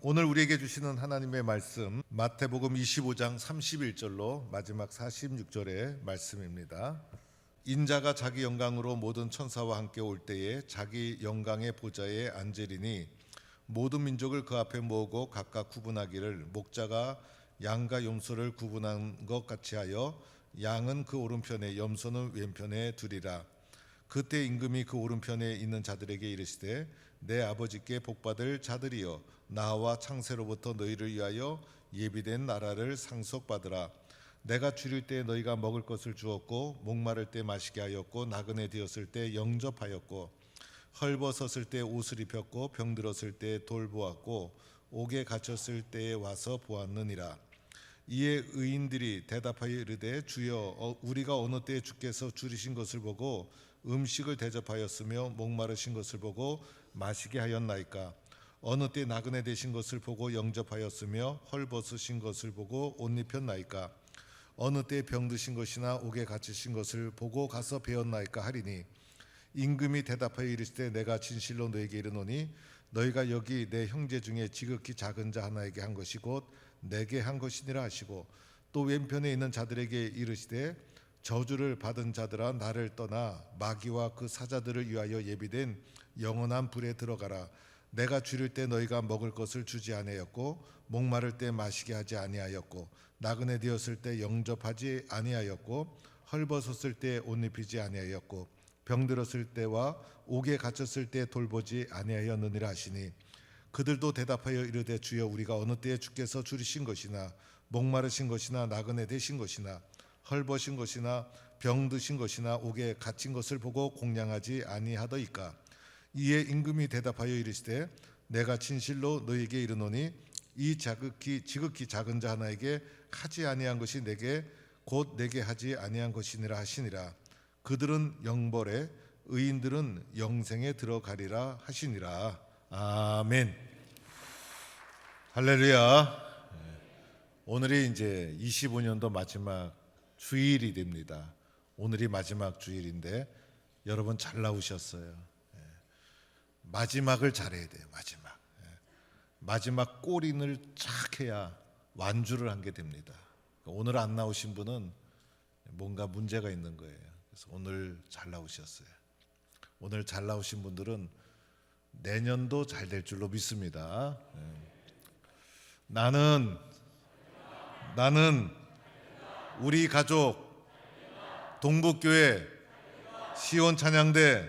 오늘 우리에게 주시는 하나님의 말씀 마태복음 25장 31절로 마지막 46절의 말씀입니다. 인자가 자기 영광으로 모든 천사와 함께 올 때에 자기 영광의 보좌에 앉으리니 모든 민족을 그 앞에 모으고 각각 구분하기를 목자가 양과 염소를 구분한 것 같이 하여 양은 그 오른편에 염소는 왼편에 두리라. 그때 임금이 그 오른편에 있는 자들에게 이르시되 내 아버지께 복받을 자들이여 나와 창세로부터 너희를 위하여 예비된 나라를 상속받으라. 내가 줄일 때 너희가 먹을 것을 주었고 목마를 때 마시게 하였고 나그네 되었을 때 영접하였고 헐벗었을 때 옷을 입혔고 병들었을 때 돌보았고 옥에 갇혔을 때에 와서 보았느니라. 이에 의인들이 대답하여 이르되 주여 어, 우리가 어느 때에 주께서 줄이신 것을 보고 음식을 대접하였으며 목마르신 것을 보고 마시게 하였나이까 어느 때 나그네 되신 것을 보고 영접하였으며 헐벗으신 것을 보고 옷 입혔나이까? 어느 때 병드신 것이나 옥에 갇히신 것을 보고 가서 배웠나이까 하리니? 임금이 대답하여 이르시되 내가 진실로 너에게 이르노니 너희가 여기 내 형제 중에 지극히 작은 자 하나에게 한 것이 곧 내게 한 것이니라 하시고 또 왼편에 있는 자들에게 이르시되 저주를 받은 자들아 나를 떠나 마귀와 그 사자들을 위하여 예비된 영원한 불에 들어가라 내가 줄일 때 너희가 먹을 것을 주지 아니하였고 목마를 때 마시게 하지 아니하였고 나그네 되었을 때 영접하지 아니하였고 헐벗었을 때 옷 입히지 아니하였고 병들었을 때와 옥에 갇혔을 때 돌보지 아니하였느니라 하시니 그들도 대답하여 이르되 주여 우리가 어느 때에 주께서 줄이신 것이나 목마르신 것이나 나그네 되신 것이나 헐벗은 것이나 병드신 것이나 옥에 갇힌 것을 보고 공양하지 아니하더이까 이에 임금이 대답하여 이르시되 내가 진실로 너희에게 이르노니 이 자극히 지극히 작은 자 하나에게 하지 아니한 것이 내게 곧 내게 하지 아니한 것이니라 하시니라. 그들은 영벌에 의인들은 영생에 들어가리라 하시니라. 아멘. 할렐루야. 오늘이 이제 25년도 마지막 주일이 됩니다. 오늘이 마지막 주일인데 여러분 잘 나오셨어요. 예. 마지막을 잘해야 돼요. 마지막. 예. 마지막 꼬린을 쫙 해야 완주를 한 게 됩니다. 그러니까 오늘 안 나오신 분은 뭔가 문제가 있는 거예요. 그래서 오늘 잘 나오셨어요. 오늘 잘 나오신 분들은 내년도 잘 될 줄로 믿습니다. 예. 나는 나는 우리 가족 동북교회 시온 찬양대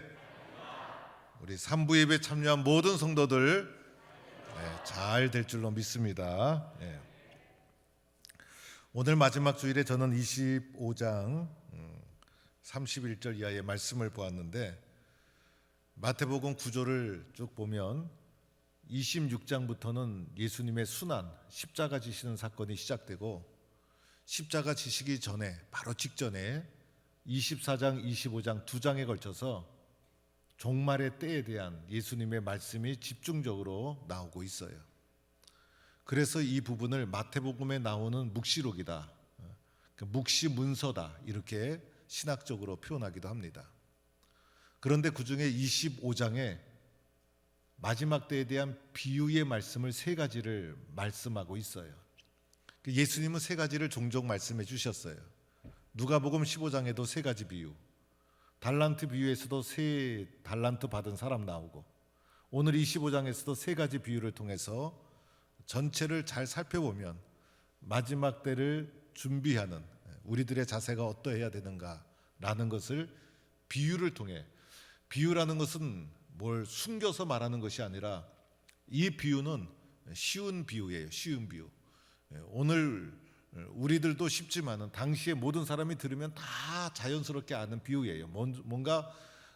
우리 삼부 예배 참여한 모든 성도들 네, 잘될 줄로 믿습니다. 예. 오늘 마지막 주일에 저는 25장 31절 이하의 말씀을 보았는데 마태복음 구조를 쭉 보면 26장부터는 예수님의 순환, 십자가 지시는 사건이 시작되고 십자가 지시기 전에 바로 직전에 24장, 25장 두 장에 걸쳐서 종말의 때에 대한 예수님의 말씀이 집중적으로 나오고 있어요. 그래서 이 부분을 마태복음에 나오는 묵시록이다. 그 묵시 문서다. 이렇게 신학적으로 표현하기도 합니다. 그런데 그 중에 25장에 마지막 때에 대한 비유의 말씀을 세 가지를 말씀하고 있어요. 그 예수님은 세 가지를 종종 말씀해 주셨어요. 누가복음 15장에도 세 가지 비유. 달란트 비유에서도 세 달란트 받은 사람 나오고 오늘 25장에서도 세 가지 비유를 통해서 전체를 잘 살펴보면 마지막 때를 준비하는 우리들의 자세가 어떠해야 되는가라는 것을 비유를 통해 비유라는 것은 뭘 숨겨서 말하는 것이 아니라 이 비유는 쉬운 비유예요. 쉬운 비유. 예, 오늘 우리들도 쉽지만은 당시에 모든 사람이 들으면 다 자연스럽게 아는 비유예요. 뭔가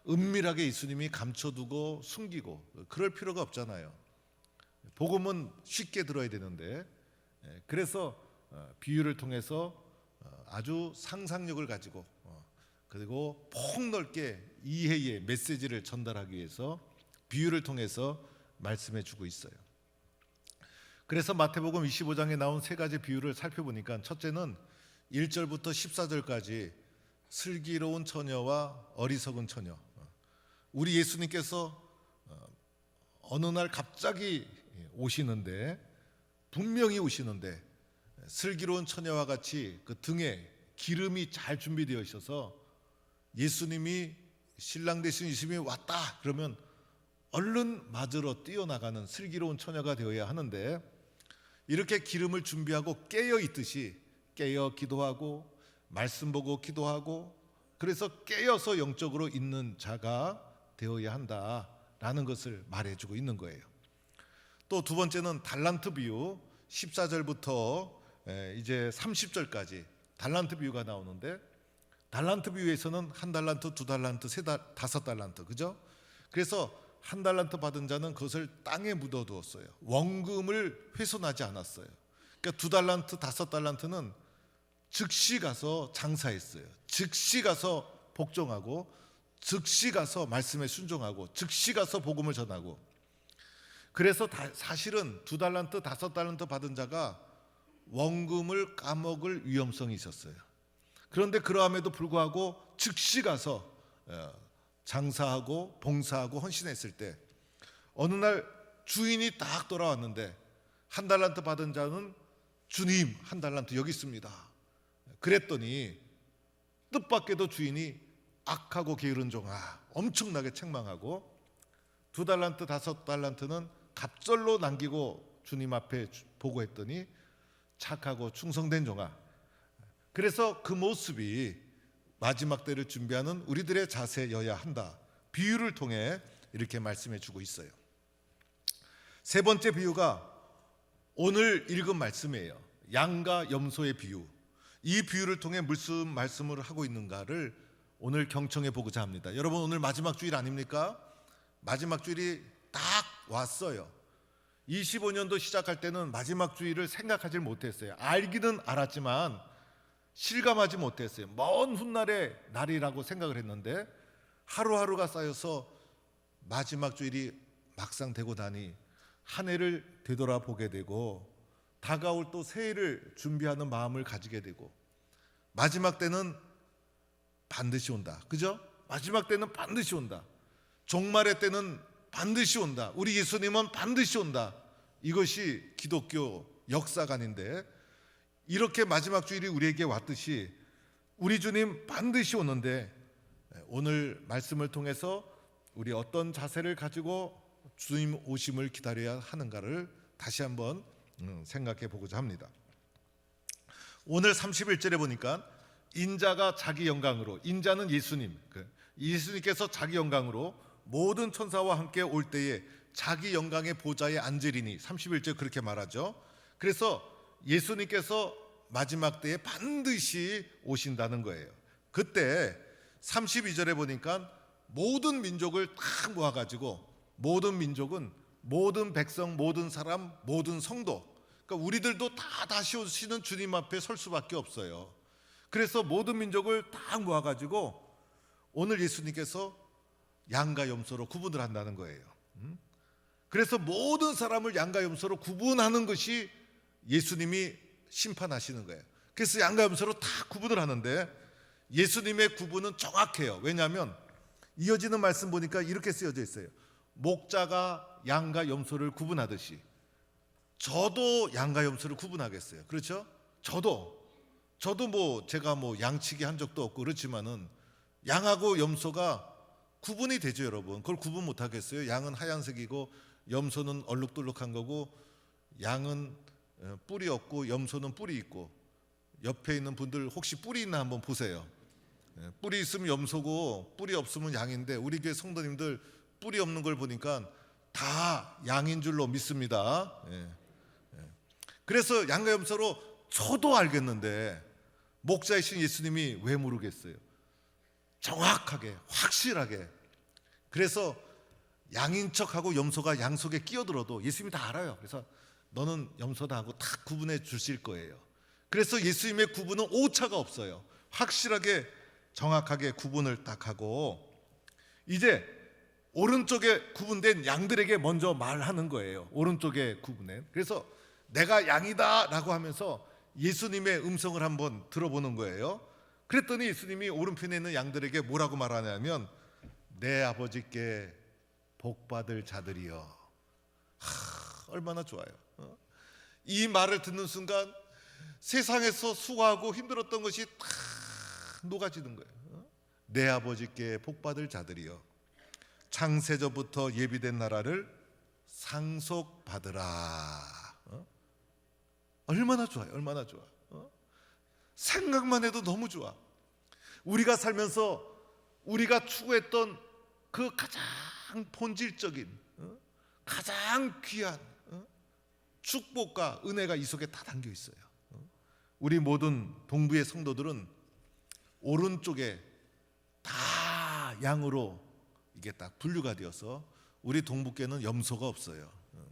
은밀하게 예수님이 감춰두고 숨기고 그럴 필요가 없잖아요. 복음은 쉽게 들어야 되는데 예, 그래서 어, 비유를 통해서 어, 아주 상상력을 가지고 어, 그리고 폭넓게 이해의 메시지를 전달하기 위해서 비유를 통해서 말씀해 주고 있어요. 그래서 마태복음 25장에 나온 세 가지 비유를 살펴보니까 첫째는 1절부터 14절까지 슬기로운 처녀와 어리석은 처녀. 우리 예수님께서 어느 날 갑자기 오시는데 분명히 오시는데 슬기로운 처녀와 같이 그 등에 기름이 잘 준비되어 있어서 예수님이 신랑 되신 예수님이 왔다 그러면 얼른 맞으러 뛰어나가는 슬기로운 처녀가 되어야 하는데 이렇게 기름을 준비하고 깨어 있듯이 깨어 기도하고 말씀 보고 기도하고 그래서 깨어서 영적으로 있는 자가 되어야 한다라는 것을 말해주고 있는 거예요. 또 두 번째는 달란트 비유 14절부터 이제 30절까지 달란트 비유가 나오는데 달란트 비유에서는 한 달란트, 두 달란트, 세 달, 다섯 달란트 그죠? 그래서 한 달란트 받은 자는 그것을 땅에 묻어 두었어요. 원금을 훼손하지 않았어요. 그러니까 두 달란트, 다섯 달란트는 즉시 가서 장사했어요. 즉시 가서 복종하고 즉시 가서 말씀에 순종하고 즉시 가서 복음을 전하고 그래서 다- 사실은 두 달란트, 다섯 달란트 받은 자가 원금을 까먹을 위험성이 있었어요. 그런데 그러함에도 불구하고 즉시 가서 어, 장사하고 봉사하고 헌신했을 때 어느 날 주인이 딱 돌아왔는데 한 달란트 받은 자는 주님 한 달란트 여기 있습니다. 그랬더니 뜻밖에도 주인이 악하고 게으른 종아 엄청나게 책망하고 두 달란트 다섯 달란트는 갑절로 남기고 주님 앞에 주- 보고했더니 착하고 충성된 종아 그래서 그 모습이 마지막 때를 준비하는 우리들의 자세여야 한다. 비유를 통해 이렇게 말씀해 주고 있어요. 세 번째 비유가 오늘 읽은 말씀이에요. 양과 염소의 비유. 이 비유를 통해 무슨 말씀을 하고 있는가를 오늘 경청해 보고자 합니다. 여러분 오늘 마지막 주일 아닙니까? 마지막 주일이 딱 왔어요. 25년도 시작할 때는 마지막 주일을 생각하지 못했어요. 알기는 알았지만 실감하지 못했어요. 먼 훗날의 날이라고 생각을 했는데 하루하루가 쌓여서 마지막 주일이 막상 되고 나니 한 해를 되돌아보게 되고 다가올 또 새해를 준비하는 마음을 가지게 되고 마지막 때는 반드시 온다. 그죠? 마지막 때는 반드시 온다. 종말의 때는 반드시 온다. 우리 예수님은 반드시 온다. 이것이 기독교 역사관인데 이렇게 마지막 주일이 우리에게 왔듯이 우리 주님 반드시 오는데 오늘 말씀을 통해서 우리 어떤 자세를 가지고 주님 오심을 기다려야 하는가를 다시 한번 음, 생각해 보고자 합니다. 오늘 31절에 보니까 인자가 자기 영광으로 인자는 예수님 그 예수님께서 자기 영광으로 모든 천사와 함께 올 때에 자기 영광의 보좌에 앉으리니 31절 그렇게 말하죠. 그래서 예수님께서 마지막 때에 반드시 오신다는 거예요. 그때 32절에 보니까 모든 민족을 다 모아 가지고 모든 민족은 모든 백성, 모든 사람, 모든 성도 그러니까 우리들도 다 다시 오시는 주님 앞에 설 수밖에 없어요. 그래서 모든 민족을 다 모아 가지고 오늘 예수님께서 양과 염소로 구분을 한다는 거예요. 음? 그래서 모든 사람을 양과 염소로 구분하는 것이 예수님이 심판하시는 거예요. 그래서 양과 염소로 다 구분을 하는데 예수님의 구분은 정확해요. 왜냐하면 이어지는 말씀 보니까 이렇게 쓰여져 있어요. 목자가 양과 염소를 구분하듯이 저도 양과 염소를 구분하겠어요. 그렇죠? 저도 저도 뭐 제가 뭐 양치기 한 적도 없고 그렇지만은 양하고 염소가 구분이 되죠, 여러분. 그걸 구분 못 하겠어요. 양은 하얀색이고 염소는 얼룩덜룩한 거고 양은 어, 뿔이 없고 염소는 뿔이 있고 옆에 있는 분들 혹시 뿔이 있나 한번 보세요. 예, 뿔이 있으면 염소고 뿔이 없으면 양인데 우리 교회 성도님들 뿔이 없는 걸 보니까 다 양인 줄로 믿습니다. 예, 예. 그래서 양과 염소로 저도 알겠는데 목자이신 예수님이 왜 모르겠어요? 정확하게 확실하게 그래서 양인 척하고 염소가 양 속에 끼어들어도 예수님이 다 알아요. 그래서 너는 염소다 하고 다 구분해 주실 거예요. 그래서 예수님의 구분은 오차가 없어요. 확실하게 정확하게 구분을 딱 하고 이제 오른쪽에 구분된 양들에게 먼저 말하는 거예요. 오른쪽에 구분된. 그래서 내가 양이다라고 하면서 예수님의 음성을 한번 들어보는 거예요. 그랬더니 예수님이 오른편에 있는 양들에게 뭐라고 말하냐면 내 아버지께 복 받을 자들이여. 하, 얼마나 좋아요. 어? 이 말을 듣는 순간 세상에서 수고하고 힘들었던 것이 다 녹아지는 거예요. 어? 내 아버지께 복받을 자들이여 창세전부터 예비된 나라를 상속받으라. 어? 얼마나 좋아요. 얼마나 좋아. 어? 생각만 해도 너무 좋아. 우리가 살면서 우리가 추구했던 그 가장 본질적인 어? 가장 귀한 어? 축복과 은혜가 이 속에 다 담겨 있어요. 어? 우리 모든 동부의 성도들은 오른쪽에 다 양으로 이게 딱 분류가 되어서 우리 동북계는 염소가 없어요. 어.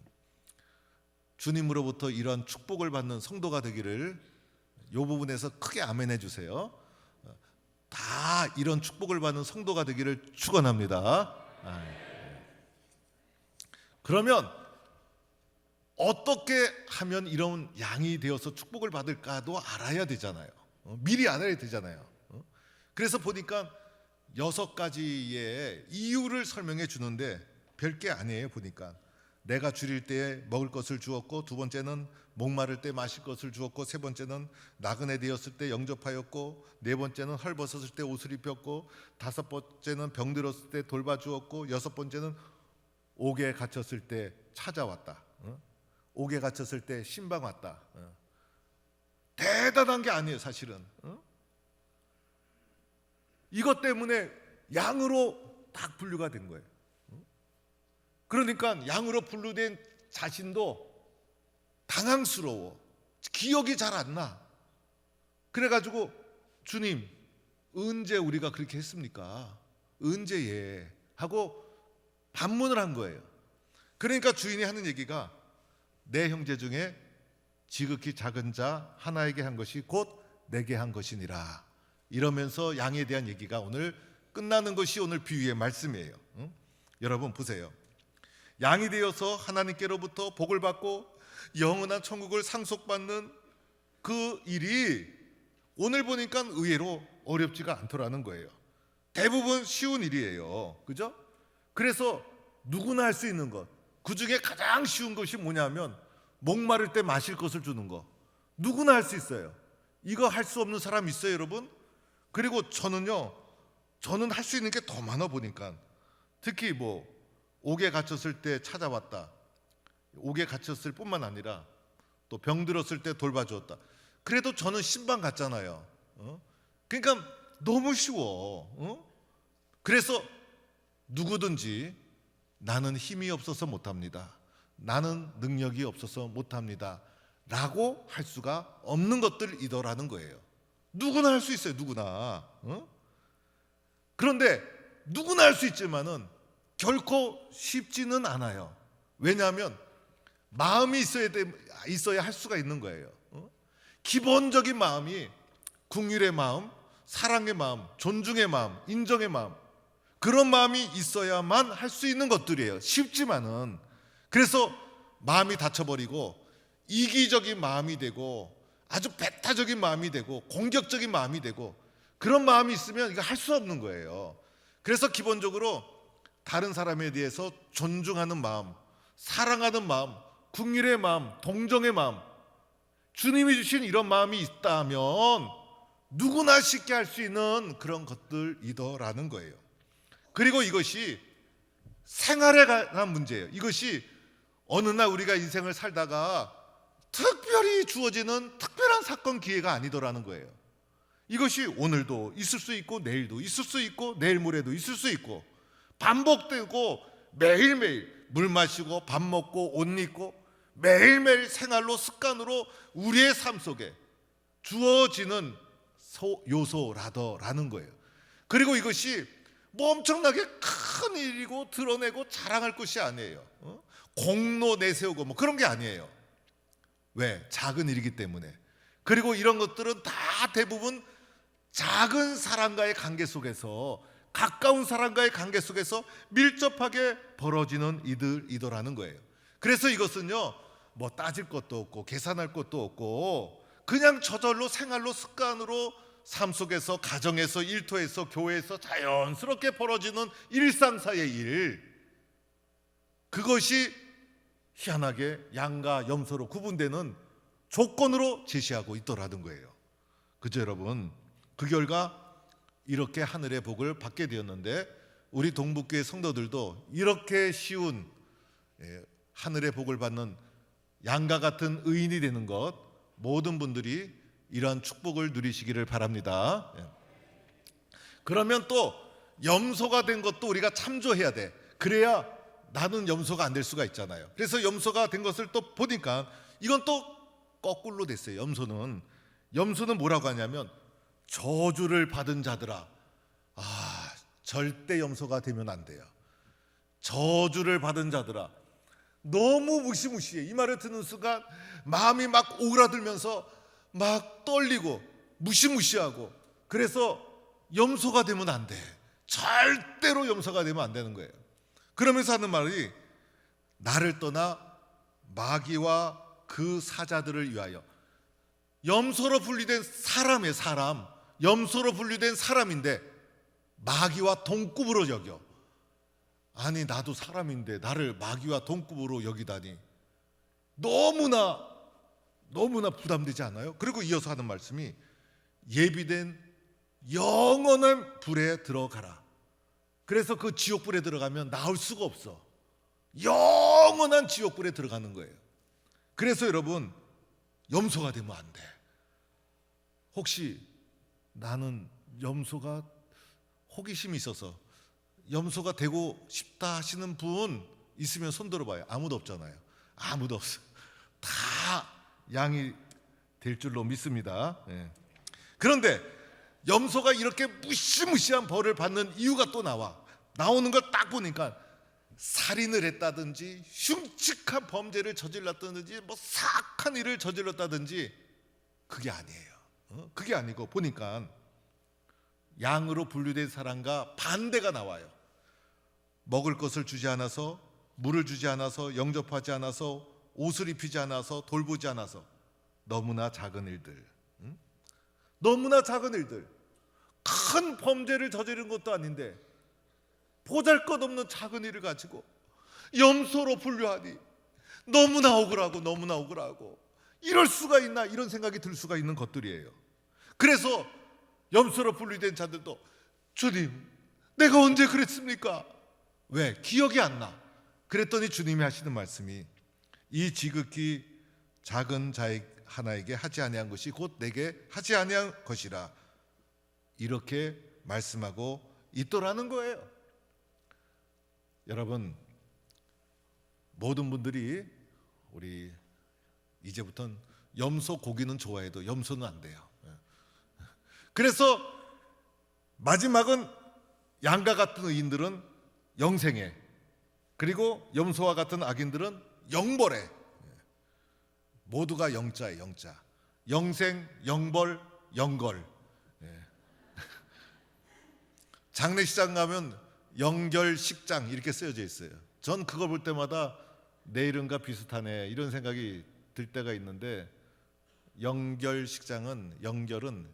주님으로부터 이러한 축복을 받는 성도가 되기를 이 부분에서 크게 아멘해 주세요. 어, 다 이런 축복을 받는 성도가 되기를 축원합니다. 아, 네. 그러면 어떻게 하면 이런 양이 되어서 축복을 받을까도 알아야 되잖아요. 어, 미리 알아야 되잖아요. 어? 그래서 보니까 여섯 가지의 이유를 설명해 주는데 별게 아니에요. 보니까 내가 줄일 때 먹을 것을 주었고 두 번째는 목마를 때 마실 것을 주었고 세 번째는 나그네 되었을 때 영접하였고 네 번째는 헐벗었을 때 옷을 입혔고 다섯 번째는 병들었을 때 돌봐주었고 여섯 번째는 옥에 갇혔을 때 찾아왔다. 어? 옥에 갇혔을 때 신방 왔다. 어? 대단한 게 아니에요, 사실은. 어? 이것 때문에 양으로 딱 분류가 된 거예요. 어? 그러니까 양으로 분류된 자신도 당황스러워. 기억이 잘 안 나. 그래가지고 주님 언제 우리가 그렇게 했습니까? 언제 예? 하고 반문을 한 거예요. 그러니까 주인이 하는 얘기가 내 형제 중에 지극히 작은 자 하나에게 한 것이 곧 내게 한 것이니라. 이러면서 양에 대한 얘기가 오늘 끝나는 것이 오늘 비유의 말씀이에요. 응? 여러분 보세요. 양이 되어서 하나님께로부터 복을 받고 영원한 천국을 상속받는 그 일이 오늘 보니까 의외로 어렵지가 않더라는 거예요. 대부분 쉬운 일이에요. 그죠? 그래서 누구나 할 수 있는 것. 그 중에 가장 쉬운 것이 뭐냐면 목마를 때 마실 것을 주는 거. 누구나 할 수 있어요. 이거 할 수 없는 사람 있어요, 여러분? 그리고 저는요, 저는 할 수 있는 게 더 많아 보니까 특히 뭐 옥에 갇혔을 때 찾아왔다. 옥에 갇혔을 뿐만 아니라 또 병들었을 때 돌봐주었다. 그래도 저는 신방 갔잖아요. 어? 그러니까 너무 쉬워. 어? 그래서 누구든지 나는 힘이 없어서 못합니다. 나는 능력이 없어서 못합니다. 라고 할 수가 없는 것들이더라는 거예요. 누구나 할 수 있어요. 누구나. 어? 그런데 누구나 할 수 있지만은 결코 쉽지는 않아요. 왜냐하면 마음이 있어야 돼, 있어야 할 수가 있는 거예요. 어? 기본적인 마음이 궁율의 마음, 사랑의 마음, 존중의 마음, 인정의 마음 그런 마음이 있어야만 할 수 있는 것들이에요. 쉽지만은 그래서 마음이 닫혀버리고 이기적인 마음이 되고 아주 배타적인 마음이 되고 공격적인 마음이 되고 그런 마음이 있으면 이거 할 수 없는 거예요. 그래서 기본적으로 다른 사람에 대해서 존중하는 마음, 사랑하는 마음, 국률의 마음, 동정의 마음, 주님이 주신 이런 마음이 있다면 누구나 쉽게 할 수 있는 그런 것들이더라는 거예요. 그리고 이것이 생활에 관한 문제예요. 이것이 어느 날 우리가 인생을 살다가 특별히 주어지는 특별한 사건 기회가 아니더라는 거예요. 이것이 오늘도 있을 수 있고 내일도 있을 수 있고 내일 모레도 있을 수 있고 반복되고 매일매일 물 마시고 밥 먹고 옷 입고 매일매일 생활로 습관으로 우리의 삶 속에 주어지는 요소라더라는 거예요. 그리고 이것이 뭐 엄청나게 큰 일이고 드러내고 자랑할 것이 아니에요. 어? 공로 내세우고 뭐 그런 게 아니에요. 왜? 작은 일이기 때문에. 그리고 이런 것들은 다 대부분 작은 사람과의 관계 속에서 가까운 사람과의 관계 속에서 밀접하게 벌어지는 이들이더라는 거예요. 그래서 이것은요, 뭐 따질 것도 없고 계산할 것도 없고 그냥 저절로 생활로 습관으로 삶 속에서 가정에서 일터에서 교회에서 자연스럽게 벌어지는 일상 사의 일 그것이 희한하게 양과 염소로 구분되는 조건으로 제시하고 있더라는 거예요. 그죠 여러분? 그 결과 이렇게 하늘의 복을 받게 되었는데 우리 동북교회 성도들도 이렇게 쉬운 예, 하늘의 복을 받는 양과 같은 의인이 되는 것 모든 분들이 이러한 축복을 누리시기를 바랍니다. 예. 그러면 또 염소가 된 것도 우리가 참조해야 돼. 그래야 나는 염소가 안 될 수가 있잖아요. 그래서 염소가 된 것을 또 보니까 이건 또 거꾸로 됐어요. 염소는 염소는 뭐라고 하냐면 저주를 받은 자들아. 아, 절대 염소가 되면 안 돼요. 저주를 받은 자들아. 너무 무시무시해. 이 말을 듣는 순간 마음이 막 오그라들면서 막 떨리고 무시무시하고 그래서 염소가 되면 안 돼. 절대로 염소가 되면 안 되는 거예요. 그러면서 하는 말이 나를 떠나 마귀와 그 사자들을 위하여 염소로 분리된 사람의 사람, 염소로 분리된 사람인데 마귀와 동급으로 여겨. 아니 나도 사람인데 나를 마귀와 동급으로 여기다니 너무나 너무나 부담되지 않아요? 그리고 이어서 하는 말씀이 예비된 영원한 불에 들어가라. 그래서 그 지옥불에 들어가면 나올 수가 없어. 영원한 지옥불에 들어가는 거예요. 그래서 여러분 염소가 되면 안 돼. 혹시 나는 염소가 호기심이 있어서 염소가 되고 싶다 하시는 분 있으면 손 들어봐요. 아무도 없잖아요. 아무도 없어. 다 양이 될 줄로 믿습니다. 예. 그런데 염소가 이렇게 무시무시한 벌을 받는 이유가 또 나와. 나오는 걸 딱 보니까 살인을 했다든지 흉측한 범죄를 저질렀다든지 뭐 사악한 일을 저질렀다든지 그게 아니에요. 어? 그게 아니고 보니까 양으로 분류된 사람과 반대가 나와요. 먹을 것을 주지 않아서 물을 주지 않아서 영접하지 않아서 옷을 입히지 않아서 돌보지 않아서 너무나 작은 일들. 응? 너무나 작은 일들. 큰 범죄를 저지른 것도 아닌데 보잘것없는 작은 일을 가지고 염소로 분류하니 너무나 억울하고 너무나 억울하고 이럴 수가 있나 이런 생각이 들 수가 있는 것들이에요. 그래서 염소로 분류된 자들도 주님 내가 언제 그랬습니까? 왜? 기억이 안 나. 그랬더니 주님이 하시는 말씀이 이 지극히 작은 자의 하나에게 하지 아니한 것이 곧 내게 하지 아니한 것이라 이렇게 말씀하고 있더라는 거예요. 여러분 모든 분들이 우리 이제부터는 염소 고기는 좋아해도 염소는 안 돼요. 예. 그래서 마지막은 양과 같은 의인들은 영생에 그리고 염소와 같은 악인들은 영벌에 예. 모두가 영자에 영자 영생 영벌 영걸 예. 장례식장 가면 영결식장 이렇게 쓰여져 있어요. 전 그걸 볼 때마다 내 이름과 비슷하네 이런 생각이 들 때가 있는데 영결식장은 영결은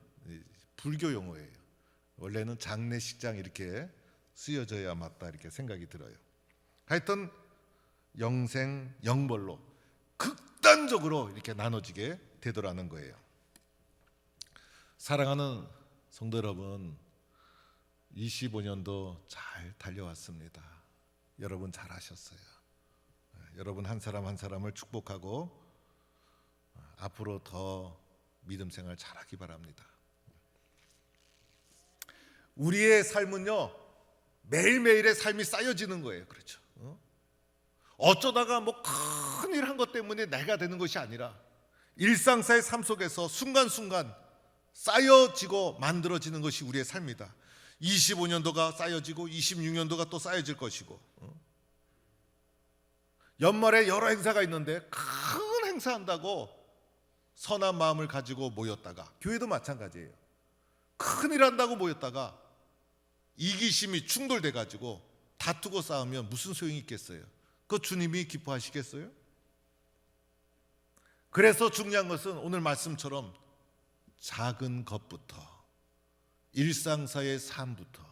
불교 용어예요. 원래는 장례식장 이렇게 쓰여져야 맞다 이렇게 생각이 들어요. 하여튼 영생 영벌로 극단적으로 이렇게 나눠지게 되더라는 거예요. 사랑하는 성도 여러분, 25년도 잘 달려왔습니다. 여러분 잘하셨어요. 여러분 한 사람 한 사람을 축복하고 앞으로 더 믿음 생활 잘하기 바랍니다. 우리의 삶은요 매일매일의 삶이 쌓여지는 거예요. 그렇죠. 어? 어쩌다가 뭐 큰 일 한 것 때문에 내가 되는 것이 아니라 일상사의 삶 속에서 순간순간 쌓여지고 만들어지는 것이 우리의 삶이다. 25년도가 쌓여지고 26년도가 또 쌓여질 것이고 어? 연말에 여러 행사가 있는데 큰 행사 한다고 선한 마음을 가지고 모였다가 교회도 마찬가지예요. 큰일 한다고 모였다가 이기심이 충돌돼 가지고 다투고 싸우면 무슨 소용이 있겠어요? 그 주님이 기뻐하시겠어요? 그래서 중요한 것은 오늘 말씀처럼 작은 것부터 일상사의 삶부터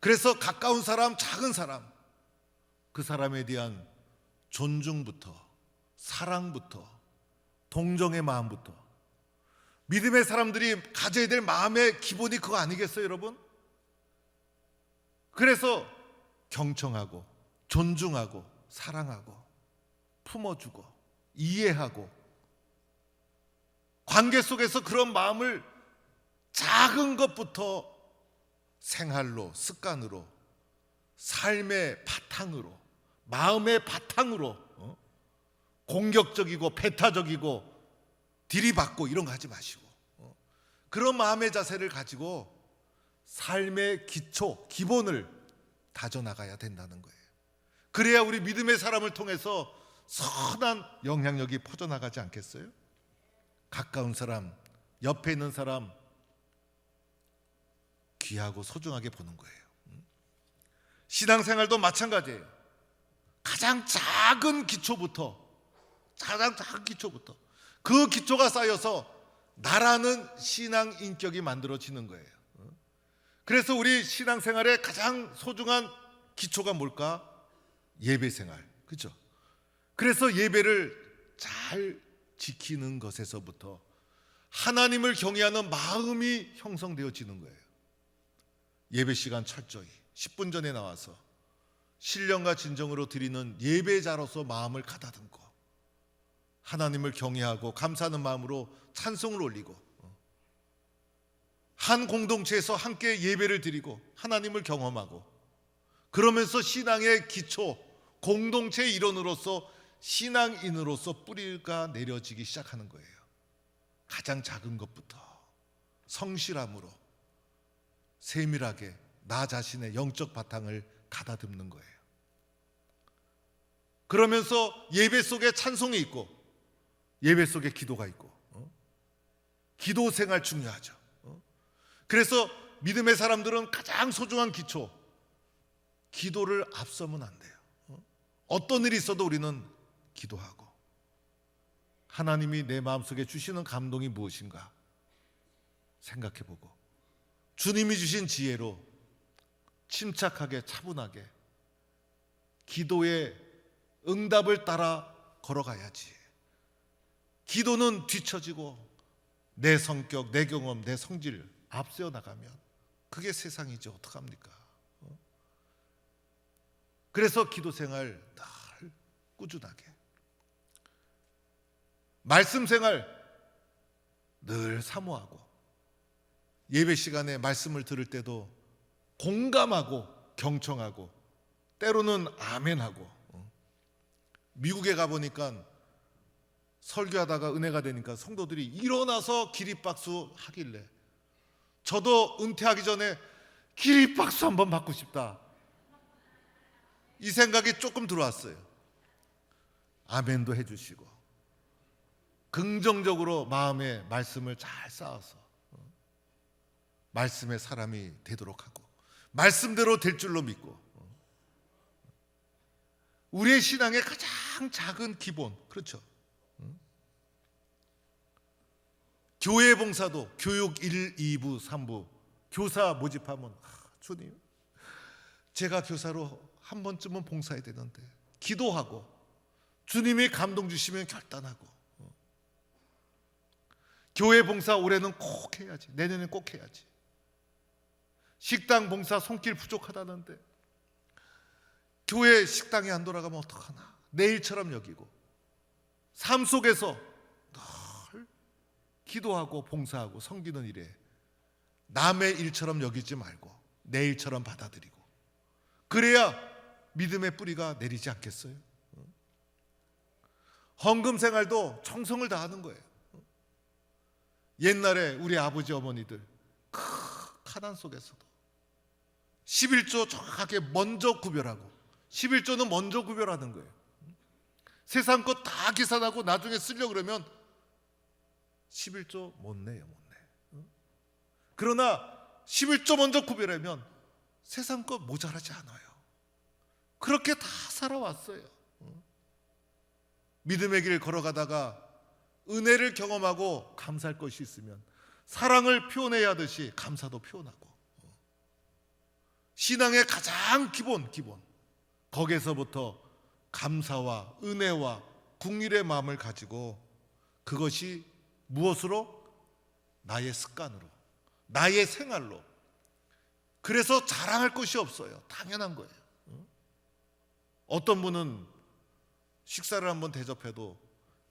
그래서 가까운 사람, 작은 사람 그 사람에 대한 존중부터 사랑부터 동정의 마음부터 믿음의 사람들이 가져야 될 마음의 기본이 그거 아니겠어요, 여러분? 그래서 경청하고 존중하고 사랑하고 품어주고 이해하고 관계 속에서 그런 마음을 작은 것부터 생활로 습관으로 삶의 바탕으로 마음의 바탕으로 어? 공격적이고 배타적이고 들이받고 이런 거 하지 마시고 어? 그런 마음의 자세를 가지고 삶의 기초 기본을 다져나가야 된다는 거예요. 그래야 우리 믿음의 사람을 통해서 선한 영향력이 퍼져나가지 않겠어요? 가까운 사람, 옆에 있는 사람 귀하고 소중하게 보는 거예요. 신앙생활도 마찬가지예요. 가장 작은 기초부터 가장 작은 기초부터 그 기초가 쌓여서 나라는 신앙 인격이 만들어지는 거예요. 그래서 우리 신앙생활의 가장 소중한 기초가 뭘까? 예배 생활. 그렇죠? 그래서 예배를 잘 지키는 것에서부터 하나님을 경외하는 마음이 형성되어지는 거예요. 예배 시간 철저히 10분 전에 나와서 신령과 진정으로 드리는 예배자로서 마음을 가다듬고 하나님을 경외하고 감사하는 마음으로 찬송을 올리고 한 공동체에서 함께 예배를 드리고 하나님을 경험하고 그러면서 신앙의 기초 공동체의 일원으로서 신앙인으로서 뿌리가 내려지기 시작하는 거예요. 가장 작은 것부터 성실함으로 세밀하게 나 자신의 영적 바탕을 가다듬는 거예요. 그러면서 예배 속에 찬송이 있고 예배 속에 기도가 있고 어? 기도 생활 중요하죠. 어? 그래서 믿음의 사람들은 가장 소중한 기초 기도를 앞서면 안 돼요. 어? 어떤 일이 있어도 우리는 기도하고 하나님이 내 마음속에 주시는 감동이 무엇인가 생각해 보고 주님이 주신 지혜로 침착하게 차분하게 기도의 응답을 따라 걸어가야지. 기도는 뒤처지고 내 성격, 내 경험, 내 성질 앞세워 나가면 그게 세상이지 어떡합니까? 어? 그래서 기도 생활 늘 꾸준하게 말씀 생활 늘 사모하고 예배 시간에 말씀을 들을 때도 공감하고 경청하고 때로는 아멘하고 어. 미국에 가보니까 설교하다가 은혜가 되니까 성도들이 일어나서 기립박수 하길래 저도 은퇴하기 전에 기립박수 한번 받고 싶다 이 생각이 조금 들어왔어요 아멘도 해주시고 긍정적으로 마음의 말씀을 잘 쌓아서 어, 말씀의 사람이 되도록 하고 말씀대로 될 줄로 믿고 어. 우리의 신앙의 가장 작은 기본 그렇죠. 어. 교회 봉사도 교육 1, 2부, 3부 교사 모집하면 아, 주님 제가 교사로 한 번쯤은 봉사해야 되는데 기도하고 주님이 감동 주시면 결단하고 어. 교회 봉사 올해는 꼭 해야지 내년엔 꼭 해야지 식당 봉사 손길 부족하다는데 교회 식당에 안 돌아가면 어떡하나 내일처럼 여기고 삶 속에서 늘 기도하고 봉사하고 섬기는 일에 남의 일처럼 여기지 말고 내 일처럼 받아들이고 그래야 믿음의 뿌리가 내리지 않겠어요? 헌금 생활도 정성을 다하는 거예요. 옛날에 우리 아버지 어머니들 큰 가난 속에서도 11조 정확하게 먼저 구별하고 11조는 먼저 구별하는 거예요. 세상 것 다 계산하고 나중에 쓰려 그러면 11조 못 내요, 못 내. 그러나 11조 먼저 구별하면 세상 것 모자라지 않아요. 그렇게 다 살아왔어요. 믿음의 길 걸어가다가 은혜를 경험하고 감사할 것이 있으면 사랑을 표현해야 하듯이 감사도 표현하고 신앙의 가장 기본 기본 거기에서부터 감사와 은혜와 국률의 마음을 가지고 그것이 무엇으로 나의 습관으로 나의 생활로 그래서 자랑할 것이 없어요. 당연한 거예요. 어? 어떤 분은 식사를 한번 대접해도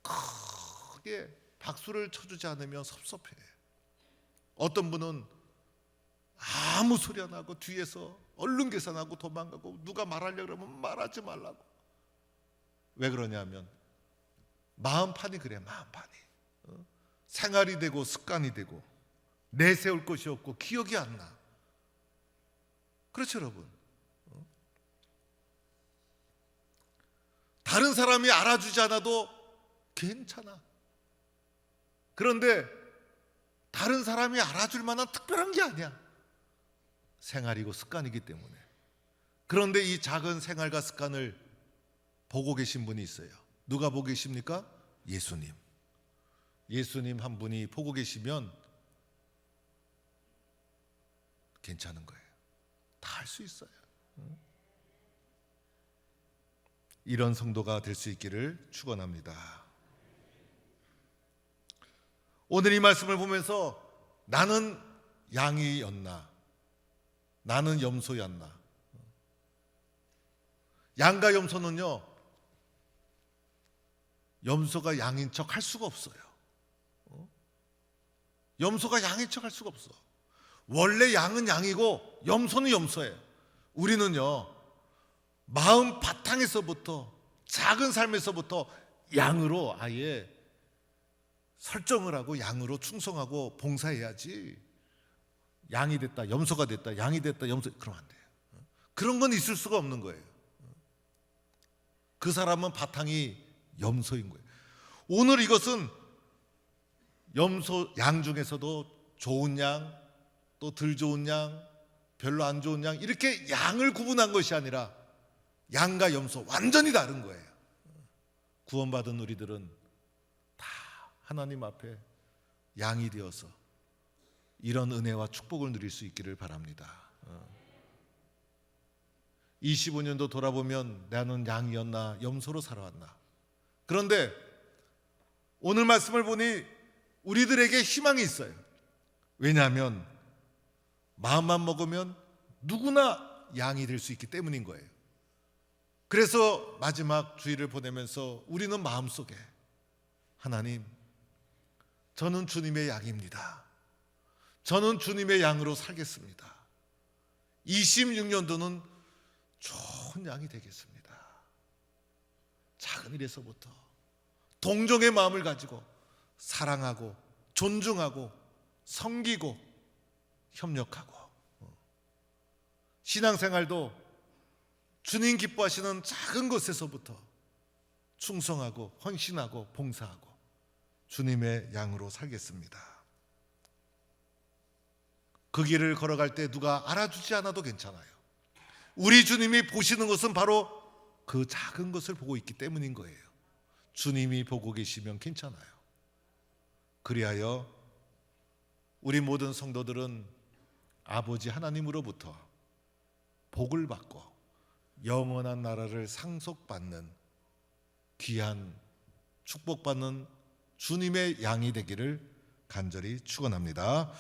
크게 박수를 쳐주지 않으면 섭섭해. 어떤 분은 아무 소리 안 하고 뒤에서 얼른 계산하고 도망가고 누가 말하려 그러면 말하지 말라고. 왜 그러냐면 마음판이 그래 마음판이. 어? 생활이 되고 습관이 되고 내세울 것이 없고 기억이 안 나. 그렇죠 여러분. 어? 다른 사람이 알아주지 않아도 괜찮아. 그런데 다른 사람이 알아줄 만한 특별한 게 아니야. 생활이고 습관이기 때문에. 그런데 이 작은 생활과 습관을 보고 계신 분이 있어요. 누가 보고 계십니까? 예수님. 예수님 한 분이 보고 계시면 괜찮은 거예요. 다 할 수 있어요. 이런 성도가 될 수 있기를 축원합니다. 오늘 이 말씀을 보면서 나는 양이었나? 나는 염소였나? 양과 염소는요, 염소가 양인 척 할 수가 없어요. 어? 염소가 양인 척 할 수가 없어. 원래 양은 양이고 염소는 염소예요. 우리는요, 마음 바탕에서부터 작은 삶에서부터 양으로 아예 설정을 하고 양으로 충성하고 봉사해야지. 양이 됐다, 염소가 됐다, 양이 됐다, 염소 그러면 안 돼요. 그런 건 있을 수가 없는 거예요. 그 사람은 바탕이 염소인 거예요. 오늘 이것은 염소 양 중에서도 좋은 양, 또 덜 좋은 양, 별로 안 좋은 양 이렇게 양을 구분한 것이 아니라 양과 염소 완전히 다른 거예요. 구원받은 우리들은 다 하나님 앞에 양이 되어서 이런 은혜와 축복을 누릴 수 있기를 바랍니다. 25년도 돌아보면 나는 양이었나 염소로 살아왔나. 그런데 오늘 말씀을 보니 우리들에게 희망이 있어요. 왜냐하면 마음만 먹으면 누구나 양이 될 수 있기 때문인 거예요. 그래서 마지막 주의를 보내면서 우리는 마음속에 하나님, 저는 주님의 양입니다. 저는 주님의 양으로 살겠습니다. 26년도는 좋은 양이 되겠습니다. 작은 일에서부터 동정의 마음을 가지고 사랑하고 존중하고 섬기고 협력하고 신앙생활도 주님 기뻐하시는 작은 것에서부터 충성하고 헌신하고 봉사하고 주님의 양으로 살겠습니다. 그 길을 걸어갈 때 누가 알아주지 않아도 괜찮아요. 우리 주님이 보시는 것은 바로 그 작은 것을 보고 있기 때문인 거예요. 주님이 보고 계시면 괜찮아요. 그리하여 우리 모든 성도들은 아버지 하나님으로부터 복을 받고 영원한 나라를 상속받는 귀한 축복받는 주님의 양이 되기를 간절히 축원합니다.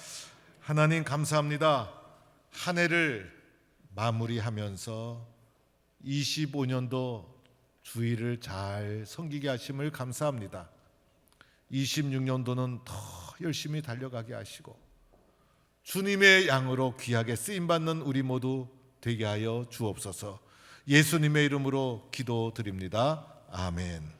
하나님 감사합니다. 한 해를 마무리하면서 25년도 주의를 잘 섬기게 하심을 감사합니다. 26년도는 더 열심히 달려가게 하시고 주님의 양으로 귀하게 쓰임 받는 우리 모두 되게 하여 주옵소서. 예수님의 이름으로 기도드립니다. 아멘.